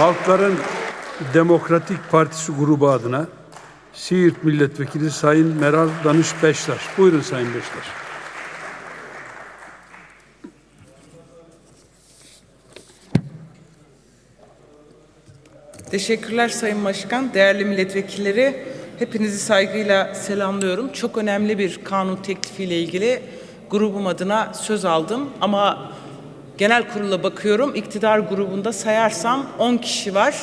Halkların Demokratik Partisi grubu adına Siirt Milletvekili Sayın Meral Danış Beştaş. Buyurun Sayın Beştaş. Teşekkürler Sayın Başkan. Değerli milletvekilleri, hepinizi saygıyla selamlıyorum. Çok önemli bir kanun teklifiyle ilgili grubum adına söz aldım ama genel kurula bakıyorum. İktidar grubunda sayarsam 10 kişi var.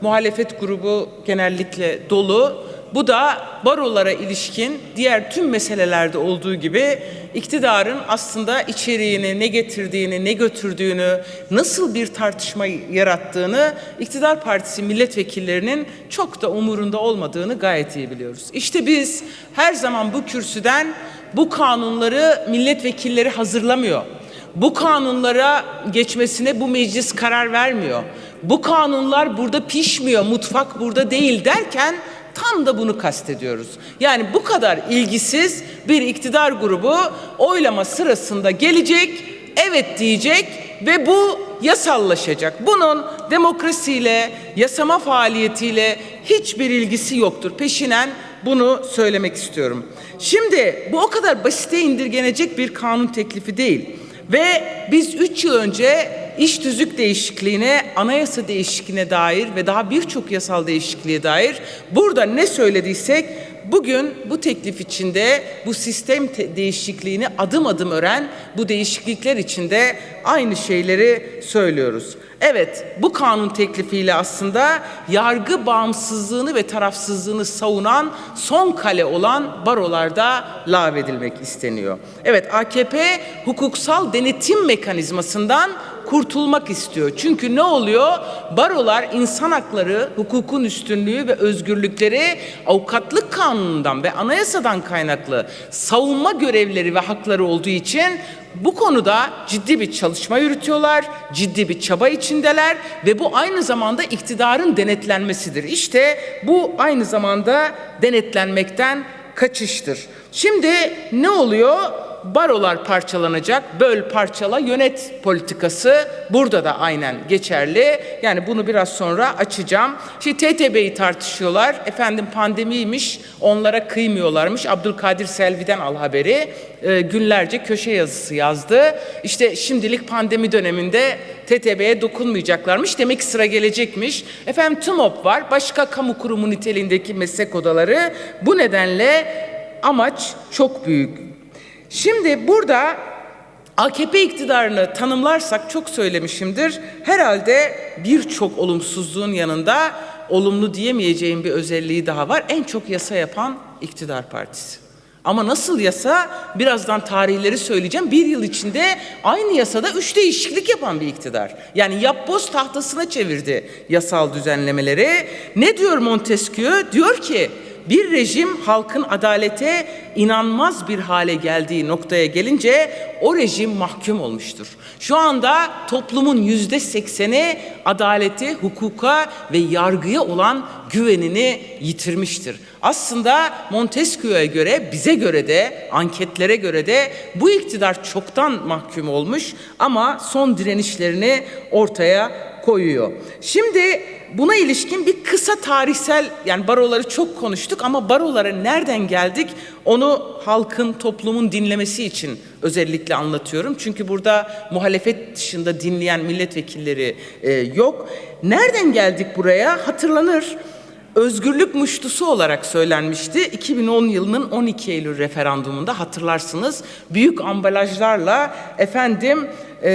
Muhalefet grubu genellikle dolu. Bu da barolara ilişkin diğer tüm meselelerde olduğu gibi iktidarın aslında içeriğini, ne getirdiğini, ne götürdüğünü, nasıl bir tartışma yarattığını iktidar partisi milletvekillerinin çok da umurunda olmadığını gayet iyi biliyoruz. İşte biz her zaman bu kürsüden bu kanunları milletvekilleri hazırlamıyor. Bu kanunlara geçmesine bu meclis karar vermiyor. Bu kanunlar burada pişmiyor, mutfak burada değil derken Tam da bunu kastediyoruz. Yani bu kadar ilgisiz bir iktidar grubu oylama sırasında gelecek, evet diyecek ve bu yasallaşacak. Bunun demokrasiyle, yasama faaliyetiyle hiçbir ilgisi yoktur. Peşinen bunu söylemek istiyorum. Şimdi bu o kadar basite indirgenecek bir kanun teklifi değil. Ve biz üç yıl önce iş tüzük değişikliğine, anayasa değişikliğine dair ve daha birçok yasal değişikliğe dair burada ne söylediysek bugün bu teklif içinde bu sistem değişikliğini adım adım öğren bu değişiklikler içinde aynı şeyleri söylüyoruz. Evet, bu kanun teklifiyle aslında yargı bağımsızlığını ve tarafsızlığını savunan son kale olan barolarda lağvedilmek isteniyor. Evet, AKP hukuksal denetim mekanizmasından kurtulmak istiyor. Çünkü ne oluyor? Barolar insan hakları, hukukun üstünlüğü ve özgürlükleri avukatlık kanunundan ve anayasadan kaynaklı savunma görevleri ve hakları olduğu için bu konuda ciddi bir çalışma yürütüyorlar, ciddi bir çaba içindeler ve bu aynı zamanda iktidarın denetlenmesidir. İşte bu aynı zamanda denetlenmekten kaçıştır. Şimdi ne oluyor? Barolar parçalanacak, böl parçala yönet politikası burada da aynen geçerli. Yani bunu biraz sonra açacağım. Şimdi TTB'yi tartışıyorlar. Efendim pandemiymiş, onlara kıymıyorlarmış. Abdülkadir Selvi'den al haberi. E, günlerce köşe yazısı yazdı. İşte şimdilik pandemi döneminde TTB'ye dokunmayacaklarmış. Demek ki sıra gelecekmiş. Efendim TMOP var. Başka kamu kurumu niteliğindeki meslek odaları. Bu nedenle amaç çok büyük. Şimdi burada AKP iktidarını tanımlarsak çok söylemişimdir. Herhalde birçok olumsuzluğun yanında olumlu diyemeyeceğim bir özelliği daha var. En çok yasa yapan iktidar partisi. Ama nasıl yasa? Birazdan tarihleri söyleyeceğim. Bir yıl içinde aynı yasada üç değişiklik yapan bir iktidar. Yani yapboz tahtasına çevirdi yasal düzenlemeleri. Ne diyor Montesquieu? Diyor ki bir rejim halkın adalete inanmaz bir hale geldiği noktaya gelince o rejim mahkum olmuştur. Şu anda toplumun yüzde sekseni adaleti, hukuka ve yargıya olan güvenini yitirmiştir. Aslında Montesquieu'ya göre, bize göre de, anketlere göre de bu iktidar çoktan mahkum olmuş ama son direnişlerini ortaya koyuyor. Şimdi buna ilişkin bir kısa tarihsel yani baroları çok konuştuk ama barolara nereden geldik onu halkın, toplumun dinlemesi için özellikle anlatıyorum. Çünkü burada muhalefet dışında dinleyen milletvekilleri e, yok. Nereden geldik buraya? Hatırlanır özgürlük muştusu olarak söylenmişti. 2010 yılının 12 Eylül referandumunda hatırlarsınız. Büyük ambalajlarla efendim e,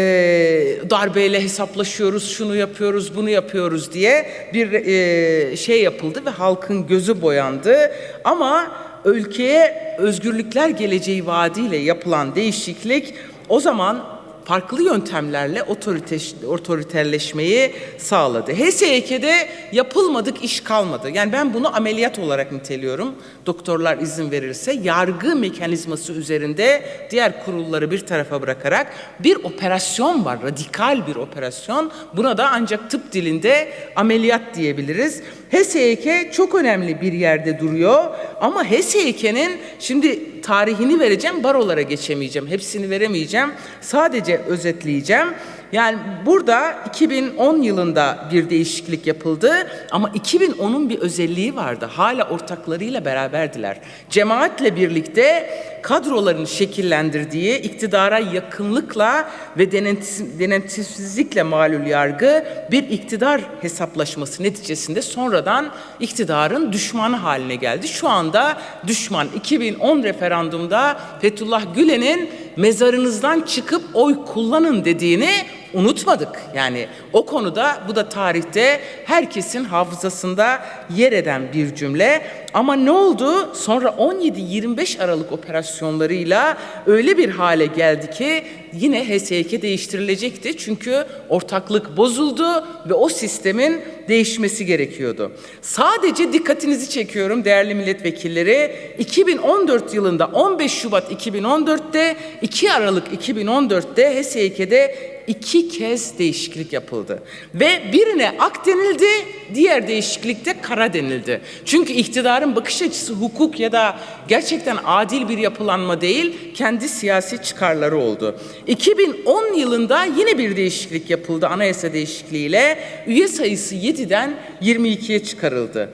darbeyle hesaplaşıyoruz, şunu yapıyoruz, bunu yapıyoruz diye bir e, şey yapıldı ve halkın gözü boyandı. Ama ülkeye özgürlükler geleceği vaadiyle yapılan değişiklik o zaman farklı yöntemlerle otorite, otoriterleşmeyi sağladı. HSYK'de yapılmadık iş kalmadı. Yani ben bunu ameliyat olarak niteliyorum. Doktorlar izin verirse yargı mekanizması üzerinde diğer kurulları bir tarafa bırakarak bir operasyon var. Radikal bir operasyon. Buna da ancak tıp dilinde ameliyat diyebiliriz. HSYK çok önemli bir yerde duruyor ama HSYK'nin şimdi tarihini vereceğim, barolara geçemeyeceğim. Hepsini veremeyeceğim. Sadece özetleyeceğim. Yani burada 2010 yılında bir değişiklik yapıldı ama 2010'un bir özelliği vardı. Hala ortaklarıyla beraberdiler. Cemaatle birlikte kadroların şekillendirdiği iktidara yakınlıkla ve denetim- denetimsizlikle malul yargı bir iktidar hesaplaşması neticesinde sonradan iktidarın düşmanı haline geldi. Şu anda düşman 2010 referandumda Fethullah Gülen'in mezarınızdan çıkıp oy kullanın dediğini unutmadık. Yani o konuda bu da tarihte herkesin hafızasında yer eden bir cümle. Ama ne oldu? Sonra 17-25 Aralık operasyonlarıyla öyle bir hale geldi ki yine HSYK değiştirilecekti. Çünkü ortaklık bozuldu ve o sistemin değişmesi gerekiyordu. Sadece dikkatinizi çekiyorum değerli milletvekilleri. 2014 yılında 15 Şubat 2014'te 2 Aralık 2014'te HSYK'de iki kez değişiklik yapıldı. Ve birine ak denildi, diğer değişiklikte kara denildi. Çünkü iktidarın bakış açısı hukuk ya da gerçekten adil bir yapılanma değil, kendi siyasi çıkarları oldu. 2010 yılında yine bir değişiklik yapıldı anayasa değişikliğiyle. Üye sayısı 7'den 22'ye çıkarıldı.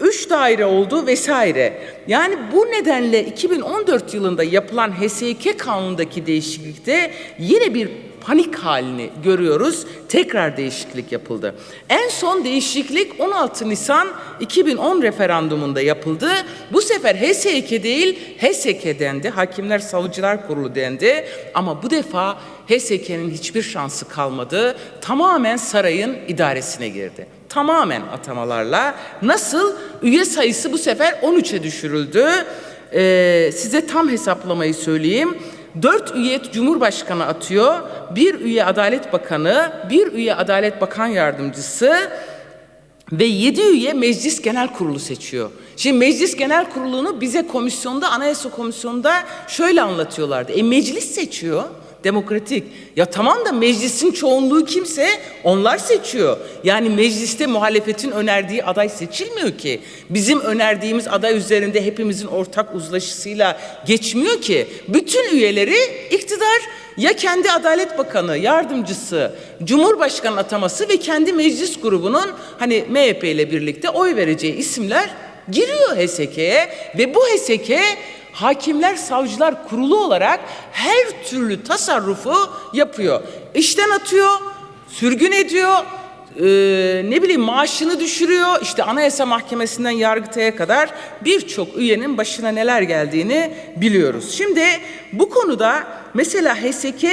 Üç daire oldu vesaire. Yani bu nedenle 2014 yılında yapılan HSYK kanunundaki değişiklikte yine bir panik halini görüyoruz. Tekrar değişiklik yapıldı. En son değişiklik 16 Nisan 2010 referandumunda yapıldı. Bu sefer HSYK değil HSK dendi. Hakimler Savcılar Kurulu dendi. Ama bu defa HSK'nin hiçbir şansı kalmadı. Tamamen sarayın idaresine girdi tamamen atamalarla. Nasıl? Üye sayısı bu sefer 13'e düşürüldü. Ee, size tam hesaplamayı söyleyeyim. 4 üye Cumhurbaşkanı atıyor, bir üye Adalet Bakanı, bir üye Adalet Bakan Yardımcısı ve 7 üye Meclis Genel Kurulu seçiyor. Şimdi Meclis Genel Kurulu'nu bize komisyonda, Anayasa Komisyonu'nda şöyle anlatıyorlardı. E meclis seçiyor demokratik. Ya tamam da meclisin çoğunluğu kimse onlar seçiyor. Yani mecliste muhalefetin önerdiği aday seçilmiyor ki. Bizim önerdiğimiz aday üzerinde hepimizin ortak uzlaşısıyla geçmiyor ki. Bütün üyeleri iktidar ya kendi Adalet Bakanı, yardımcısı, Cumhurbaşkanı ataması ve kendi meclis grubunun hani MHP ile birlikte oy vereceği isimler giriyor HSK'ye ve bu HSK Hakimler Savcılar Kurulu olarak her türlü tasarrufu yapıyor. İşten atıyor, sürgün ediyor, e, ne bileyim maaşını düşürüyor. İşte Anayasa Mahkemesi'nden Yargıtay'a kadar birçok üyenin başına neler geldiğini biliyoruz. Şimdi bu konuda mesela HSK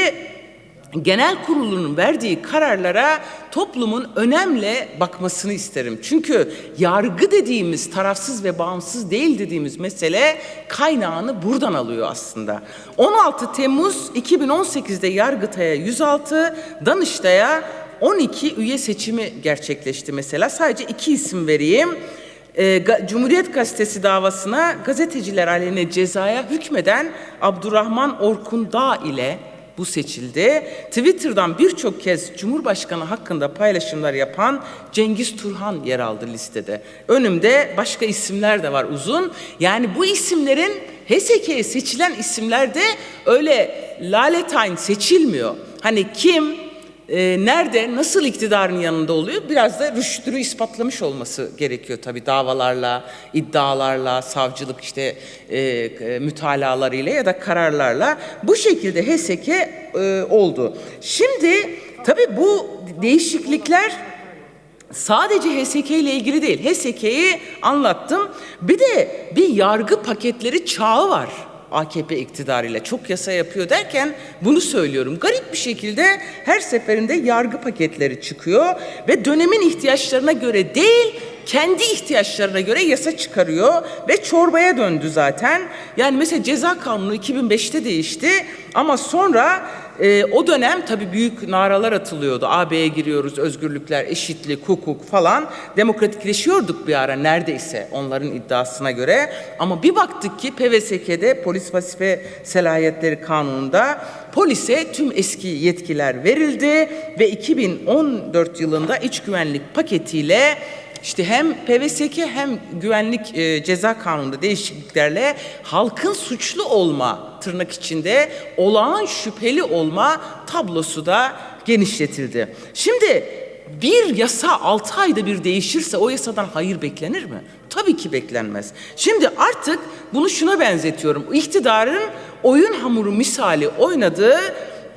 Genel kurulunun verdiği kararlara toplumun önemle bakmasını isterim. Çünkü yargı dediğimiz tarafsız ve bağımsız değil dediğimiz mesele kaynağını buradan alıyor aslında. 16 Temmuz 2018'de Yargıtay'a 106, Danıştay'a 12 üye seçimi gerçekleşti mesela. Sadece iki isim vereyim. Ee, Cumhuriyet Gazetesi davasına gazeteciler aleyhine cezaya hükmeden Abdurrahman Orkun Dağ ile bu seçildi. Twitter'dan birçok kez Cumhurbaşkanı hakkında paylaşımlar yapan Cengiz Turhan yer aldı listede. Önümde başka isimler de var uzun. Yani bu isimlerin HSK'ye seçilen isimler de öyle laletain seçilmiyor. Hani kim e, nerede, nasıl iktidarın yanında oluyor? Biraz da rüştünü ispatlamış olması gerekiyor tabii davalarla, iddialarla, savcılık işte e, e, mütalalarıyla ya da kararlarla. Bu şekilde HSK e, oldu. Şimdi tabii bu değişiklikler sadece HSK ile ilgili değil. HSK'yi anlattım. Bir de bir yargı paketleri çağı var. AKP iktidarıyla çok yasa yapıyor derken bunu söylüyorum. Garip bir şekilde her seferinde yargı paketleri çıkıyor ve dönemin ihtiyaçlarına göre değil kendi ihtiyaçlarına göre yasa çıkarıyor ve çorbaya döndü zaten. Yani mesela ceza kanunu 2005'te değişti ama sonra e, o dönem tabii büyük naralar atılıyordu. AB'ye giriyoruz, özgürlükler, eşitlik, hukuk falan. Demokratikleşiyorduk bir ara neredeyse onların iddiasına göre. Ama bir baktık ki PVSK'de polis vasife selahiyetleri kanununda polise tüm eski yetkiler verildi ve 2014 yılında iç güvenlik paketiyle işte hem PVSK hem güvenlik e, ceza kanununda değişikliklerle halkın suçlu olma tırnak içinde olağan şüpheli olma tablosu da genişletildi. Şimdi bir yasa 6 ayda bir değişirse o yasadan hayır beklenir mi? Tabii ki beklenmez. Şimdi artık bunu şuna benzetiyorum. İktidarın oyun hamuru misali oynadığı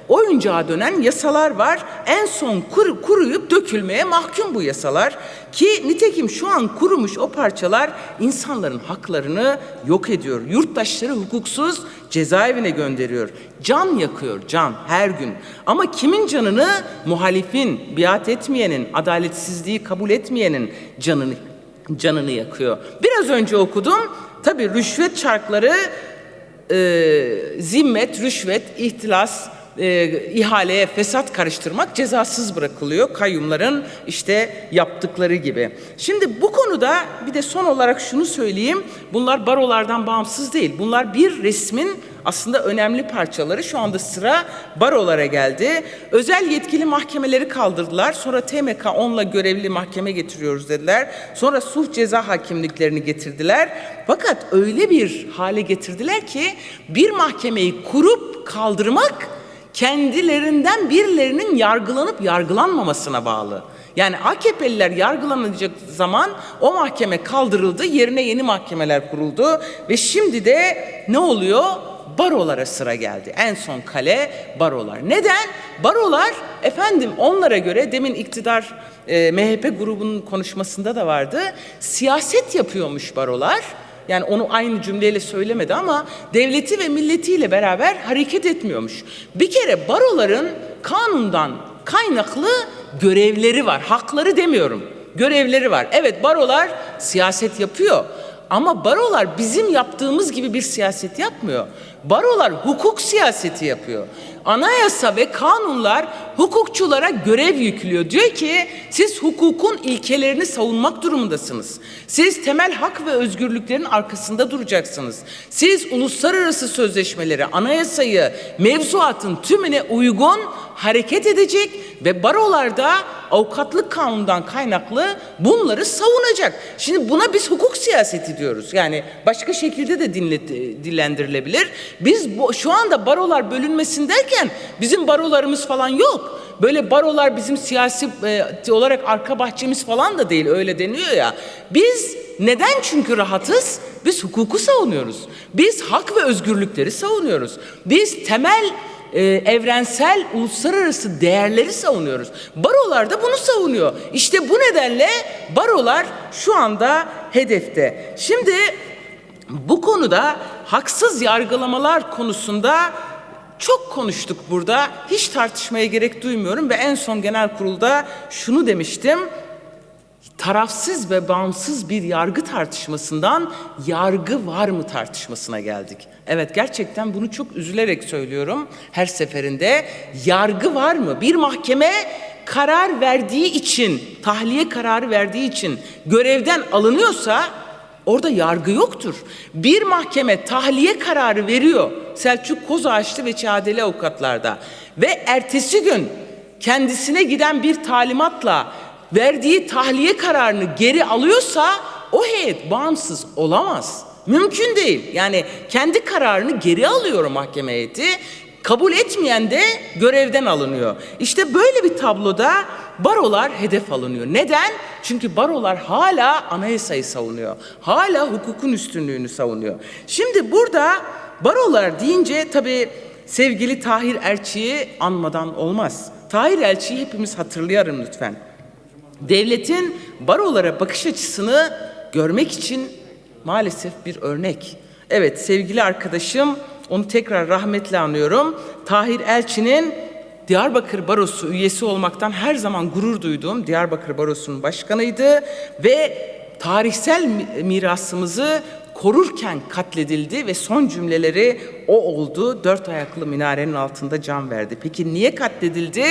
oyuncağa dönen yasalar var. En son kuru, kuruyup dökülmeye mahkum bu yasalar. Ki nitekim şu an kurumuş o parçalar insanların haklarını yok ediyor. Yurttaşları hukuksuz cezaevine gönderiyor. Can yakıyor, can her gün. Ama kimin canını? Muhalifin, biat etmeyenin, adaletsizliği kabul etmeyenin canını canını yakıyor. Biraz önce okudum. Tabii rüşvet çarkları e, zimmet, rüşvet, ihtilas, e, ihaleye fesat karıştırmak cezasız bırakılıyor. Kayyumların işte yaptıkları gibi. Şimdi bu konuda bir de son olarak şunu söyleyeyim. Bunlar barolardan bağımsız değil. Bunlar bir resmin aslında önemli parçaları. Şu anda sıra barolara geldi. Özel yetkili mahkemeleri kaldırdılar. Sonra TMK onunla görevli mahkeme getiriyoruz dediler. Sonra suç ceza hakimliklerini getirdiler. Fakat öyle bir hale getirdiler ki bir mahkemeyi kurup kaldırmak kendilerinden birilerinin yargılanıp yargılanmamasına bağlı. Yani AKP'liler yargılanacak zaman o mahkeme kaldırıldı, yerine yeni mahkemeler kuruldu ve şimdi de ne oluyor? Barolara sıra geldi. En son kale barolar. Neden? Barolar efendim onlara göre demin iktidar e, MHP grubunun konuşmasında da vardı. Siyaset yapıyormuş barolar. Yani onu aynı cümleyle söylemedi ama devleti ve milletiyle beraber hareket etmiyormuş. Bir kere baroların kanundan kaynaklı görevleri var. Hakları demiyorum. Görevleri var. Evet barolar siyaset yapıyor. Ama barolar bizim yaptığımız gibi bir siyaset yapmıyor. Barolar hukuk siyaseti yapıyor. Anayasa ve kanunlar hukukçulara görev yüklüyor. Diyor ki siz hukukun ilkelerini savunmak durumundasınız. Siz temel hak ve özgürlüklerin arkasında duracaksınız. Siz uluslararası sözleşmeleri, anayasayı, mevzuatın tümüne uygun hareket edecek ve barolarda avukatlık kanundan kaynaklı bunları savunacak. Şimdi buna biz hukuk siyaseti diyoruz. Yani başka şekilde de dinlet, dillendirilebilir. Biz bu, şu anda barolar bölünmesin derken bizim barolarımız falan yok. Böyle barolar bizim siyasi e, olarak arka bahçemiz falan da değil öyle deniyor ya. Biz neden çünkü rahatız? Biz hukuku savunuyoruz. Biz hak ve özgürlükleri savunuyoruz. Biz temel e, evrensel uluslararası değerleri savunuyoruz. Barolar da bunu savunuyor. İşte bu nedenle barolar şu anda hedefte. Şimdi bu konuda haksız yargılamalar konusunda çok konuştuk burada. Hiç tartışmaya gerek duymuyorum ve en son genel kurulda şunu demiştim tarafsız ve bağımsız bir yargı tartışmasından yargı var mı tartışmasına geldik. Evet gerçekten bunu çok üzülerek söylüyorum her seferinde. Yargı var mı? Bir mahkeme karar verdiği için, tahliye kararı verdiği için görevden alınıyorsa orada yargı yoktur. Bir mahkeme tahliye kararı veriyor Selçuk Kozağaçlı ve Çağdeli avukatlarda ve ertesi gün kendisine giden bir talimatla verdiği tahliye kararını geri alıyorsa o heyet bağımsız olamaz. Mümkün değil. Yani kendi kararını geri alıyor mahkeme heyeti. Kabul etmeyen de görevden alınıyor. İşte böyle bir tabloda barolar hedef alınıyor. Neden? Çünkü barolar hala anayasayı savunuyor. Hala hukukun üstünlüğünü savunuyor. Şimdi burada barolar deyince tabii sevgili Tahir Elçi'yi anmadan olmaz. Tahir Elçi'yi hepimiz hatırlayalım lütfen. Devletin barolara bakış açısını görmek için maalesef bir örnek. Evet sevgili arkadaşım onu tekrar rahmetle anıyorum. Tahir Elçi'nin Diyarbakır Barosu üyesi olmaktan her zaman gurur duyduğum Diyarbakır Barosu'nun başkanıydı ve tarihsel mirasımızı korurken katledildi ve son cümleleri o oldu. Dört ayaklı minarenin altında can verdi. Peki niye katledildi?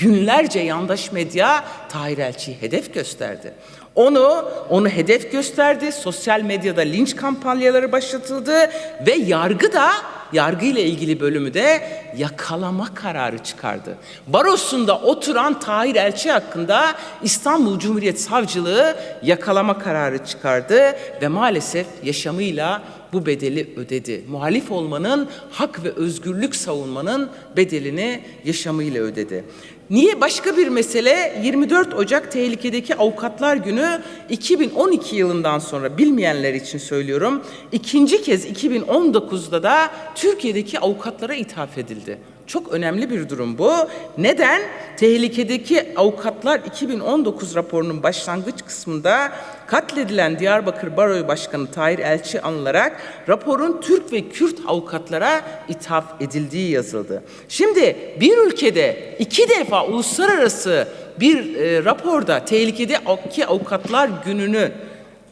Günlerce yandaş medya Tahir Elçi'yi hedef gösterdi. Onu onu hedef gösterdi. Sosyal medyada linç kampanyaları başlatıldı ve yargı da yargı ile ilgili bölümü de yakalama kararı çıkardı. Barosunda oturan Tahir Elçi hakkında İstanbul Cumhuriyet Savcılığı yakalama kararı çıkardı ve maalesef yaşamıyla bu bedeli ödedi. Muhalif olmanın, hak ve özgürlük savunmanın bedelini yaşamıyla ödedi. Niye? Başka bir mesele 24 Ocak Tehlikedeki Avukatlar Günü 2012 yılından sonra bilmeyenler için söylüyorum. ikinci kez 2019'da da Türkiye'deki avukatlara ithaf edildi. Çok önemli bir durum bu. Neden? Tehlikedeki Avukatlar 2019 raporunun başlangıç kısmında katledilen Diyarbakır Baroyu Başkanı Tahir Elçi anılarak raporun Türk ve Kürt avukatlara ithaf edildiği yazıldı. Şimdi bir ülkede iki defa uluslararası bir e, raporda tehlikedeki avukatlar gününü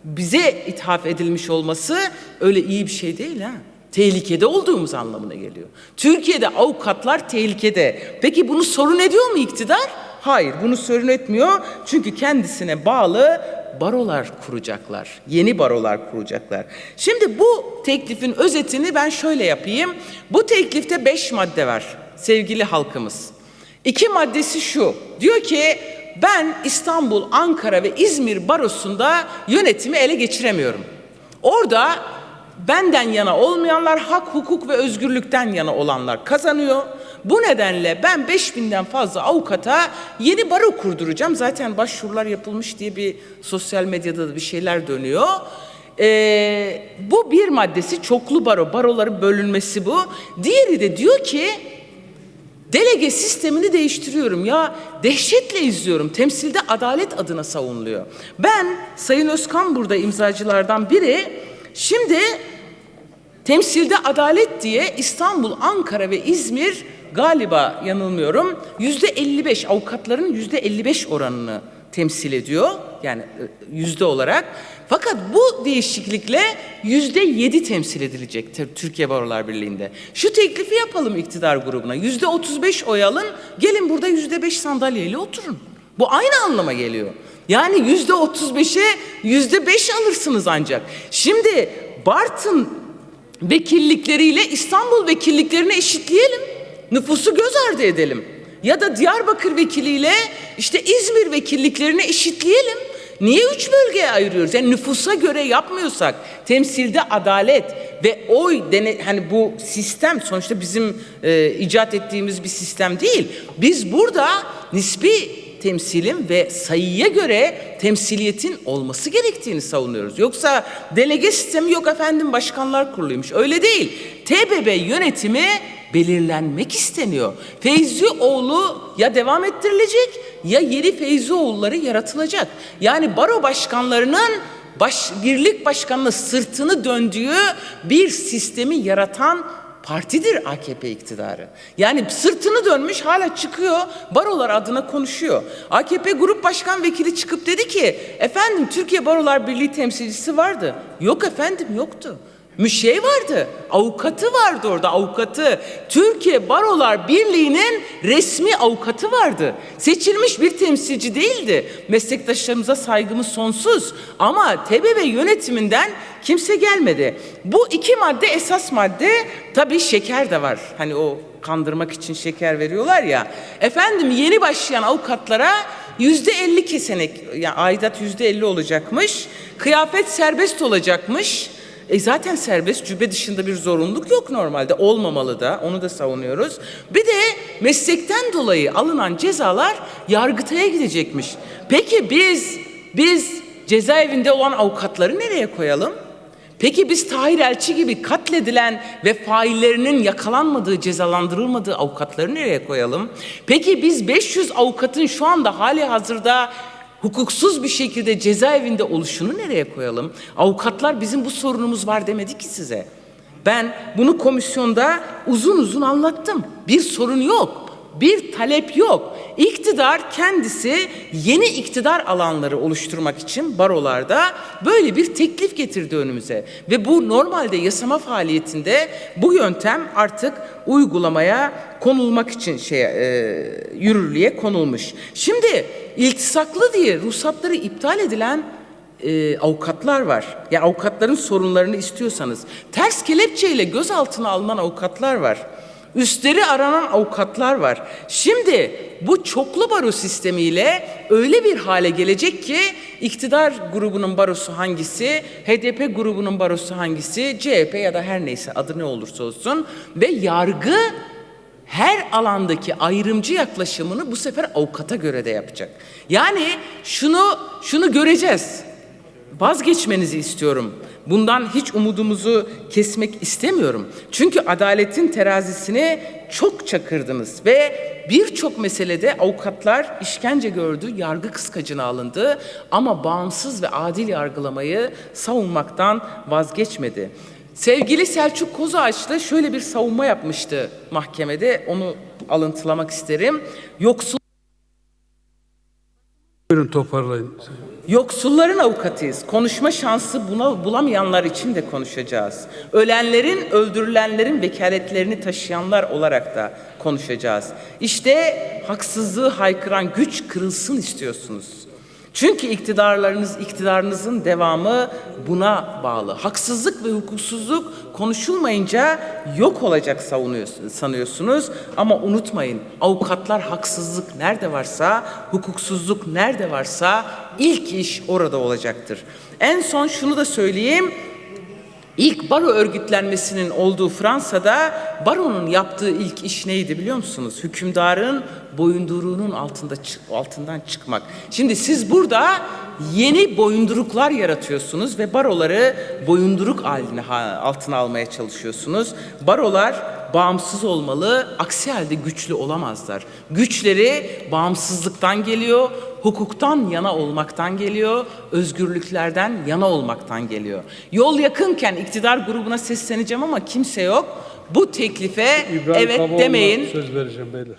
bize ithaf edilmiş olması öyle iyi bir şey değil ha. Tehlikede olduğumuz anlamına geliyor. Türkiye'de avukatlar tehlikede. Peki bunu sorun ediyor mu iktidar? Hayır, bunu sorun etmiyor. Çünkü kendisine bağlı barolar kuracaklar. Yeni barolar kuracaklar. Şimdi bu teklifin özetini ben şöyle yapayım. Bu teklifte beş madde var sevgili halkımız. İki maddesi şu. Diyor ki ben İstanbul, Ankara ve İzmir barosunda yönetimi ele geçiremiyorum. Orada benden yana olmayanlar hak, hukuk ve özgürlükten yana olanlar kazanıyor. Bu nedenle ben 5000'den fazla avukata yeni baro kurduracağım. Zaten başvurular yapılmış diye bir sosyal medyada da bir şeyler dönüyor. Ee, bu bir maddesi çoklu baro, baroların bölünmesi bu. Diğeri de diyor ki Delege sistemini değiştiriyorum ya dehşetle izliyorum. Temsilde adalet adına savunuluyor. Ben Sayın Özkan burada imzacılardan biri. Şimdi temsilde adalet diye İstanbul, Ankara ve İzmir galiba yanılmıyorum yüzde 55 avukatların yüzde 55 oranını temsil ediyor. Yani e, yüzde olarak. Fakat bu değişiklikle yüzde yedi temsil edilecek Tür- Türkiye Barolar Birliği'nde. Şu teklifi yapalım iktidar grubuna. Yüzde otuz beş oy alın, gelin burada yüzde beş sandalyeyle oturun. Bu aynı anlama geliyor. Yani yüzde otuz beşe yüzde beş alırsınız ancak. Şimdi Bartın vekillikleriyle İstanbul vekilliklerini eşitleyelim. Nüfusu göz ardı edelim. Ya da Diyarbakır vekiliyle işte İzmir vekilliklerini eşitleyelim. Niye üç bölgeye ayırıyoruz? Yani nüfusa göre yapmıyorsak temsilde adalet ve oy dene, hani bu sistem sonuçta bizim e, icat ettiğimiz bir sistem değil. Biz burada nispi temsilin ve sayıya göre temsiliyetin olması gerektiğini savunuyoruz. Yoksa delege sistemi yok efendim başkanlar kuruluymuş. Öyle değil. TBB yönetimi belirlenmek isteniyor. Feyzioğlu ya devam ettirilecek ya yeni Feyzioğulları yaratılacak. Yani baro başkanlarının baş, birlik başkanına sırtını döndüğü bir sistemi yaratan partidir AKP iktidarı. Yani sırtını dönmüş hala çıkıyor barolar adına konuşuyor. AKP grup başkan vekili çıkıp dedi ki efendim Türkiye Barolar Birliği temsilcisi vardı. Yok efendim yoktu. Müşey vardı, avukatı vardı orada avukatı. Türkiye Barolar Birliği'nin resmi avukatı vardı. Seçilmiş bir temsilci değildi. Meslektaşlarımıza saygımız sonsuz ama TBB yönetiminden kimse gelmedi. Bu iki madde esas madde tabii şeker de var. Hani o kandırmak için şeker veriyorlar ya. Efendim yeni başlayan avukatlara yüzde elli kesenek, yani aidat yüzde elli olacakmış. Kıyafet serbest olacakmış. E zaten serbest cübbe dışında bir zorunluluk yok normalde. Olmamalı da onu da savunuyoruz. Bir de meslekten dolayı alınan cezalar yargıtaya gidecekmiş. Peki biz biz cezaevinde olan avukatları nereye koyalım? Peki biz Tahir Elçi gibi katledilen ve faillerinin yakalanmadığı, cezalandırılmadığı avukatları nereye koyalım? Peki biz 500 avukatın şu anda hali hazırda hukuksuz bir şekilde cezaevinde oluşunu nereye koyalım? Avukatlar bizim bu sorunumuz var demedi ki size. Ben bunu komisyonda uzun uzun anlattım. Bir sorun yok. Bir talep yok. İktidar kendisi yeni iktidar alanları oluşturmak için barolarda böyle bir teklif getirdi önümüze. Ve bu normalde yasama faaliyetinde bu yöntem artık uygulamaya konulmak için şey e, yürürlüğe konulmuş. Şimdi iltisaklı diye ruhsatları iptal edilen e, avukatlar var. Ya avukatların sorunlarını istiyorsanız ters kelepçeyle gözaltına alınan avukatlar var. Üstleri aranan avukatlar var. Şimdi bu çoklu baro sistemiyle öyle bir hale gelecek ki iktidar grubunun barosu hangisi, HDP grubunun barosu hangisi, CHP ya da her neyse adı ne olursa olsun ve yargı her alandaki ayrımcı yaklaşımını bu sefer avukata göre de yapacak. Yani şunu şunu göreceğiz. Vazgeçmenizi istiyorum. Bundan hiç umudumuzu kesmek istemiyorum. Çünkü adaletin terazisini çok çakırdınız ve birçok meselede avukatlar işkence gördü, yargı kıskacına alındı ama bağımsız ve adil yargılamayı savunmaktan vazgeçmedi. Sevgili Selçuk Kozağaçlı şöyle bir savunma yapmıştı mahkemede. Onu alıntılamak isterim. Yoksul Buyurun toparlayın. Yoksulların avukatıyız. Konuşma şansı buna bulamayanlar için de konuşacağız. Ölenlerin, öldürülenlerin vekaletlerini taşıyanlar olarak da konuşacağız. İşte haksızlığı haykıran güç kırılsın istiyorsunuz. Çünkü iktidarlarınız, iktidarınızın devamı buna bağlı. Haksızlık ve hukuksuzluk konuşulmayınca yok olacak sanıyorsunuz. Ama unutmayın avukatlar haksızlık nerede varsa, hukuksuzluk nerede varsa ilk iş orada olacaktır. En son şunu da söyleyeyim. İlk baro örgütlenmesinin olduğu Fransa'da baronun yaptığı ilk iş neydi biliyor musunuz? Hükümdarın boyunduruğunun altında altından çıkmak. Şimdi siz burada yeni boyunduruklar yaratıyorsunuz ve baroları boyunduruk haline ha- altına almaya çalışıyorsunuz. Barolar bağımsız olmalı, aksi halde güçlü olamazlar. Güçleri bağımsızlıktan geliyor, hukuktan yana olmaktan geliyor, özgürlüklerden yana olmaktan geliyor. Yol yakınken iktidar grubuna sesleneceğim ama kimse yok. Bu teklife İbrahim evet Kaboğlu'na demeyin. Söz vereceğim beyler.